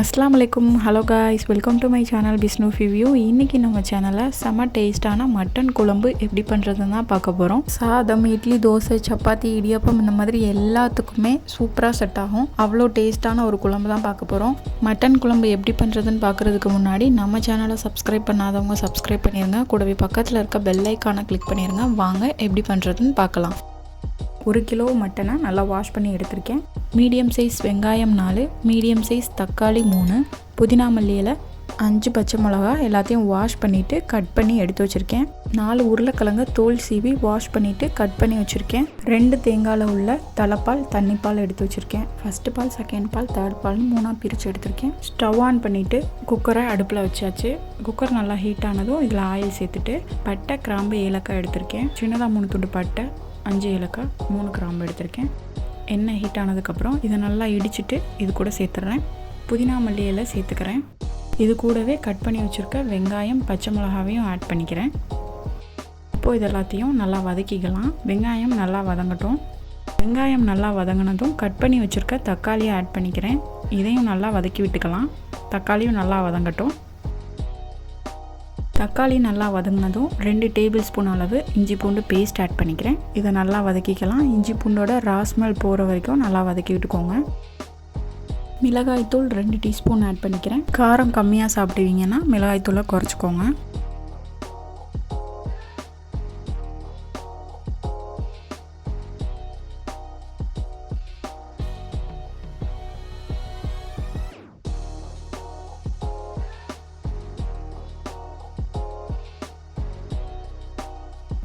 அஸ்லாம் வலைக்கும் hello guys welcome to my channel பிஸ்னு ஃபிவ்யூ இன்றைக்கி நம்ம சேனலில் செம்ம டேஸ்ட்டான மட்டன் குழம்பு எப்படி பண்ணுறதுன்னு தான் பார்க்க போகிறோம் சாதம் இட்லி தோசை சப்பாத்தி இடியப்பம் இந்த மாதிரி எல்லாத்துக்குமே சூப்பராக செட் ஆகும். அவ்வளோ டேஸ்ட்டான ஒரு குழம்பு தான் பார்க்க போகிறோம் மட்டன் குழம்பு எப்படி பண்ணுறதுன்னு பார்க்குறதுக்கு முன்னாடி நம்ம சேனலை சப்ஸ்கிரைப் பண்ணாதவங்க சப்ஸ்கிரைப் பண்ணிடுங்க கூடவே பக்கத்தில் இருக்க பெல் ஐக்கானை கிளிக் பண்ணிடுங்க வாங்க எப்படி பண்ணுறதுன்னு பார்க்கலாம். ஒரு கிலோ மட்டனை நல்லா வாஷ் பண்ணி எடுத்திருக்கேன். மீடியம் சைஸ் வெங்காயம் நாலு மீடியம் சைஸ் தக்காளி மூணு புதினா மல்லியில் அஞ்சு பச்சை மிளகா எல்லாத்தையும் வாஷ் பண்ணிவிட்டு கட் பண்ணி எடுத்து வச்சுருக்கேன். நாலு உருளைக்கிழங்கு தோல் சீவி வாஷ் பண்ணிவிட்டு கட் பண்ணி வச்சுருக்கேன். ரெண்டு தேங்காயில் உள்ள தலைப்பால் தண்ணிப்பால் எடுத்து வச்சுருக்கேன். ஃபஸ்ட்டு பால் செகண்ட் பால் தேர்ட் பால்னு மூணாக பிரித்து எடுத்திருக்கேன். ஸ்டவ் ஆன் பண்ணிவிட்டு குக்கரை அடுப்பில் வச்சாச்சு. குக்கர் நல்லா ஹீட் ஆனதும் இதில் ஆயில் சேர்த்துட்டு பட்டை கிராம்பு ஏலக்காய் எடுத்திருக்கேன். சின்னதாக மூணு துண்டு பட்டை அஞ்சு ஏலக்காய் மூணு கிராம்பு எடுத்திருக்கேன். எண்ணெய் ஹீட் ஆனதுக்கப்புறம் இதை நல்லா இடிச்சிட்டு இது கூட சேர்த்துட்றேன் புதினா மல்லி இலை சேர்த்துக்கிறேன். இது கூடவே கட் பண்ணி வச்சுருக்க வெங்காயம் பச்சை மிளகாவையும் ஆட் பண்ணிக்கிறேன். இப்போது இது எல்லாத்தையும் நல்லா வதக்கிக்கலாம். வெங்காயம் நல்லா வதங்கட்டும். வெங்காயம் நல்லா வதங்கினதும் கட் பண்ணி வச்சுருக்க தக்காளியை ஆட் பண்ணிக்கிறேன். இதையும் நல்லா வதக்கி விட்டுக்கலாம். தக்காளியும் நல்லா வதங்கட்டும். தக்காளி நல்லா வதங்கினதும் ரெண்டு டேபிள் ஸ்பூன் அளவு இஞ்சி பூண்டு பேஸ்ட் ஆட் பண்ணிக்கிறேன். இதை நல்லா வதக்கிக்கலாம். இஞ்சி பூண்டோட ராஸ்மெல் போகிற வரைக்கும் நல்லா வதக்கி விட்டுக்கோங்க. மிளகாய்த்தூள் ரெண்டு டீஸ்பூன் ஆட் பண்ணிக்கிறேன். காரம் கம்மியாக சாப்பிடுவீங்கன்னா மிளகாய்த்தூளை குறைச்சிக்கோங்க.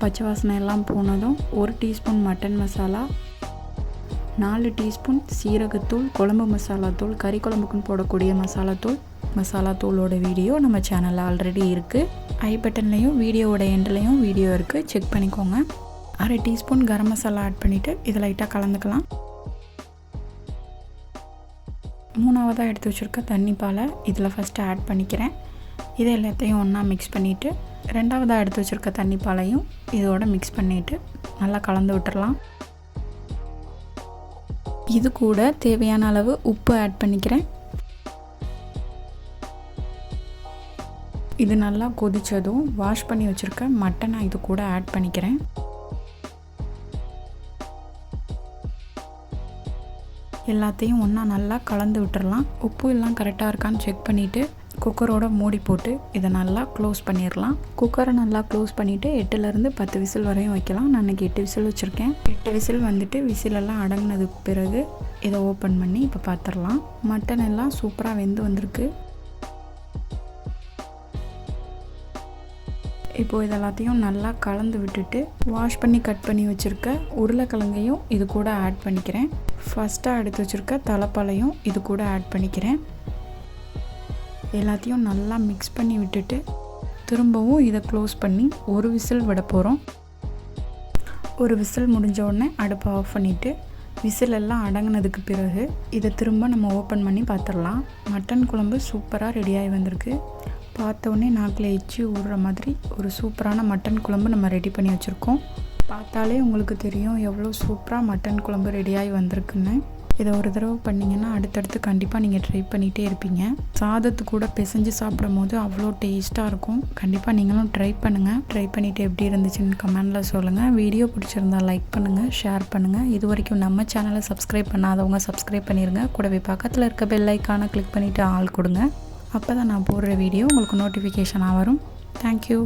பச்சை வாசனை எல்லாம் போனதும் ஒரு டீஸ்பூன் மட்டன் மசாலா நாலு டீஸ்பூன் சீரகத்தூள் குழம்பு மசாலா தூள் கறி குழம்புக்குன்னு போடக்கூடிய மசாலா தூள். மசாலா தூளோட வீடியோ நம்ம சேனலில் ஆல்ரெடி இருக்குது ஐ பட்டன்லேயும் வீடியோவோட எண்ட்லேயும் வீடியோ இருக்குது செக் பண்ணிக்கோங்க. அரை டீஸ்பூன் கரம் மசாலா ஆட் பண்ணிவிட்டு இதை லைட்டாக கலந்துக்கலாம். மூணாவதாக எடுத்து வச்சுருக்க தண்ணி பாலை இதில் ஃபஸ்ட்டு ஆட் பண்ணிக்கிறேன். இது எல்லாத்தையும் ஒன்றா மிக்ஸ் பண்ணிவிட்டு ரெண்டாவதாக எடுத்து வச்சுருக்க தண்ணி பாலையும் இதோட மிக்ஸ் பண்ணிவிட்டு நல்லா கலந்து விட்டுறலாம். இது கூட தேவையான அளவு உப்பு ஆட் பண்ணிக்கிறேன். இது நல்லா கொதித்ததும் வாஷ் பண்ணி வச்சுருக்க மட்டனை இது கூட ஆட் பண்ணிக்கிறேன். எல்லாத்தையும் ஒன்றா நல்லா கலந்து விட்டுறலாம். உப்பு எல்லாம் கரெக்டாக இருக்கான்னு செக் பண்ணிவிட்டு குக்கரோட மூடி போட்டு இதை நல்லா க்ளோஸ் பண்ணிடலாம். குக்கரை நல்லா க்ளோஸ் பண்ணிவிட்டு எட்டுலேருந்து பத்து விசில் வரையும் வைக்கலாம். நான் இன்றைக்கி எட்டு விசில் வச்சுருக்கேன். எட்டு விசில் வந்துட்டு விசிலெல்லாம் அடங்கினதுக்கு பிறகு இதை ஓப்பன் பண்ணி இப்போ பார்த்துடலாம். மட்டன் எல்லாம் சூப்பராக வெந்து வந்திருக்கு. இப்போது இது எல்லாத்தையும் நல்லா கலந்து விட்டுட்டு வாஷ் பண்ணி கட் பண்ணி வச்சுருக்க உருளைக்கிழங்கையும் இது கூட ஆட் பண்ணிக்கிறேன். ஃபஸ்ட்டாக எடுத்து வச்சுருக்க தலைப்பாலையும் இது கூட ஆட் பண்ணிக்கிறேன். எல்லாத்தையும் நல்லா மிக்ஸ் பண்ணி விட்டுட்டு திரும்பவும் இதை க்ளோஸ் பண்ணி ஒரு விசில் விட போகிறோம் ஒரு விசில் முடிஞ்ச உடனே அடுப்பை ஆஃப் பண்ணிவிட்டு விசில் எல்லாம் அடங்கினதுக்கு பிறகு இதை திரும்ப நம்ம ஓப்பன் பண்ணி பார்த்துடலாம். மட்டன் குழம்பு சூப்பராக ரெடியாகி வந்திருக்கு. பார்த்தோன்னே நாக்கில் எச்சு ஊடுற மாதிரி ஒரு சூப்பரான மட்டன் குழம்பு நம்ம ரெடி பண்ணி வச்சுருக்கோம். பார்த்தாலே உங்களுக்கு தெரியும் எவ்வளோ சூப்பராக மட்டன் குழம்பு ரெடியாகி வந்திருக்குன்னு. இதை ஒரு தடவை பண்ணிங்கன்னா அடுத்தடுத்து கண்டிப்பாக நீங்கள் ட்ரை பண்ணிகிட்டே இருப்பீங்க. சாதத்து கூட பிசைஞ்சு சாப்பிடும் போது அவ்வளோ டேஸ்ட்டாக இருக்கும். கண்டிப்பாக நீங்களும் ட்ரை பண்ணுங்கள் ட்ரை பண்ணிவிட்டு எப்படி இருந்துச்சுன்னு கமெண்டில் சொல்லுங்கள் வீடியோ பிடிச்சிருந்தா லைக் பண்ணுங்கள் ஷேர் பண்ணுங்கள் இது வரைக்கும் நம்ம சேனலை சப்ஸ்கிரைப் பண்ணாதவங்க சப்ஸ்கிரைப் பண்ணிடுங்க கூடவே பக்கத்தில் இருக்க பெல் ஐக்கானை கிளிக் பண்ணிவிட்டு ஆள் கொடுங்க. அப்போ தான் நான் போடுற வீடியோ உங்களுக்கு நோட்டிஃபிகேஷனாக வரும். தேங்க்யூ